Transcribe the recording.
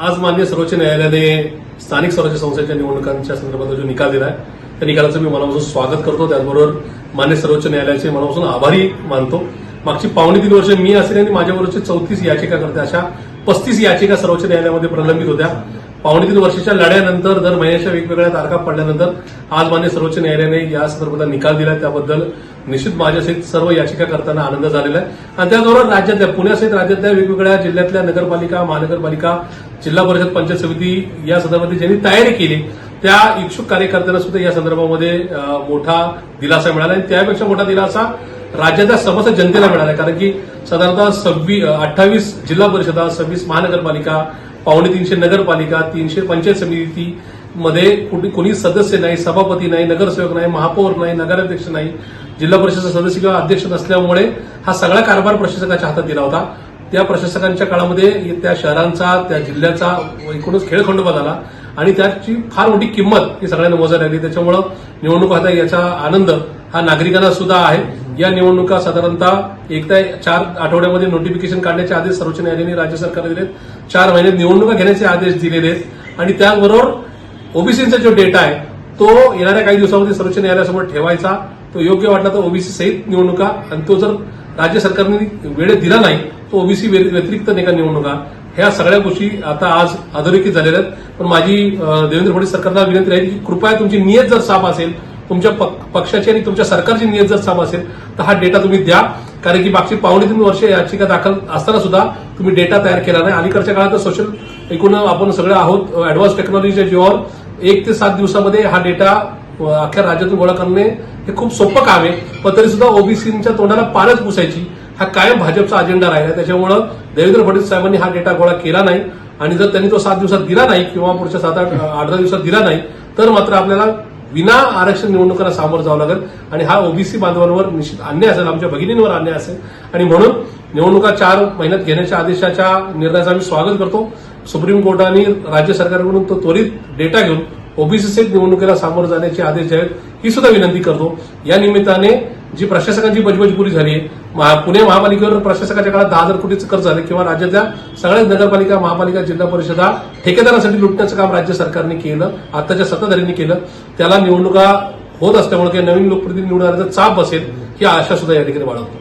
आज मान्य सर्वोच्च न्यायालयाने स्थानिक स्वराज्य संस्थेच्या निवडणुकांच्या संदर्भात जो निकाल दिला आहे त्या निकालाचं मी मनापासून स्वागत करतो. त्याचबरोबर मान्य सर्वोच्च न्यायालयाचे मनापासून आभारी मानतो. मागची पावणे तीन वर्ष मी असेल आणि माझ्याबरोबरचे चौतीस याचिका करते अशा पस्तीस याचिका सर्वोच्च न्यायालयामध्ये प्रलंबित होत्या. पावणे तीन वर्षाच्या लढ्यानंतर दर महिन्याच्या वेगवेगळ्या तारखा पडल्यानंतर आज मान्य सर्वोच्च न्यायालयाने या संदर्भात निकाल दिला त्याबद्दल निश्चित माझ्यासहित सर्व याचिका करताना आनंद झालेला आहे. आणि त्याचबरोबर राज्यातल्या पुण्यासहित राज्यातल्या वेगवेगळ्या जिल्ह्यातल्या नगरपालिका महानगरपालिका जिल्हा परिषद पंचायत समिती या संदर्भात ज्यांनी तयारी केली त्या इच्छुक कार्यकर्त्यांना सुद्धा या संदर्भामध्ये मोठा दिलासा मिळाला आणि त्यापेक्षा मोठा दिलासा राज्याच्या समस्त जनतेला मिळाला कारण की साधारणतः सव्वीस अठ्ठावीस जिल्हा परिषदा सव्वीस महानगरपालिका पावणे तीनशे नगरपालिका तीनशे पंचायत समिती मध्ये कुठे कोणी सदस्य नाही सभापती नाही नगरसेवक नाही महापौर नाही नगराध्यक्ष नाही जिल्हा परिषद सदस्य किंवा अध्यक्ष नसल्यामुळे हा सगळा कारभार प्रशासकाच्या हातात दिला होता. त्या प्रशासकांच्या काळामध्ये त्या शहरांचा त्या जिल्ह्याचा एकूणच खेळखंडोबा झाला आणि त्याची फार मोठी किंमत ही सगळ्यांना मोजायला लागली. त्याच्यामुळं निवडणूक आता याचा आनंद हा नागरिकांना सुद्धा आहे. या निवडणुका साधारणतः एकदा चार आठवड्यामध्ये नोटिफिकेशन काढण्याचे आदेश सर्वोच्च न्यायालयाने राज्य सरकारला दिलेत. चार महिन्यात निवडणुका घेण्याचे आदेश दिलेले आहेत. आणि त्याचबरोबर ओबीसीचा जो डेटा आहे तो येणाऱ्या काही दिवसामध्ये सर्वोच्च न्यायालयासमोर ठेवायचा. तो योग्य वाटला तर ओबीसी सहित निवडणुका. आणि तो जर राज्य सरकारने वेळेत दिला नाही तो ओबीसी व्यतिरिक्त नाही का निवडणुका. ह्या सगळ्या गोष्टी आता आज अधोरेखित झालेल्या आहेत. पण माझी देवेंद्र फडणवीस सरकारला विनंती आहे की कृपया तुमची नियत जर साफ असेल तुमच्या पक्षाची आणि तुमच्या सरकारची नियत जर साफ असेल तर हा डेटा तुम्ही द्या. कारण की मागची पावणे तीन वर्ष याचिका दाखल असताना सुद्धा तुम्ही डेटा तयार केला नाही. अलीकडच्या काळात सोशल एकूण आपण सगळे आहोत ऍडव्हान्स टेक्नॉलॉजीच्या जीवावर एक ते सात दिवसामध्ये हा डेटा अख्ख्या राज्यातून गोळा करणे हे खूप सोपं काम आहे. पण तरी सुद्धा ओबीसीच्या तोंडाला पारच पुसायची. हा कायम भाजपचा अजेंडा राहिला. त्याच्यामुळं देवेंद्र फडणवीस साहेबांनी हा डेटा गोळा केला नाही. आणि जर त्यांनी तो सात दिवसात दिला नाही किंवा पुढच्या सात आठ आठ दहा दिवसात दिला नाही तर मात्र आपल्याला विना आरक्षण निवडणुकांना सामोरं जावं लागेल. आणि हा ओबीसी बांधवांवर निश्चित अन्याय असेल आमच्या भगिनींवर अन्याय असेल. आणि म्हणून निवडणुका चार महिन्यात घेण्याच्या आदेशाच्या निर्णयाचं आम्ही स्वागत करतो. सुप्रीम कोर्टाने राज्य सरकारकडून तो त्वरित डेटा घेऊन ओबीसी सहित निवडणुकीला सामोरं जाण्याचे आदेश आहेत ही सुद्धा विनंती करतो. या निमित्ताने जी प्रशासकांची बजबज पुरी झाली आहे महा- पुणे महापालिकेवर प्रशासकाच्या काळात दहा हजार कोटीचं कर्ज झालं किंवा राज्यातल्या सगळ्याच नगरपालिका महापालिका जिल्हा परिषदा ठेकेदारासाठी लुटण्याचं काम राज्य सरकारने केलं आताच्या सत्ताधाऱ्यांनी केलं. त्याला निवडणुका होत असल्यामुळे काही नवीन लोकप्रतिनिधी निवडणाऱ्याचा चाप बसेल ही आशा सुद्धा या ठिकाणी बाळगतो.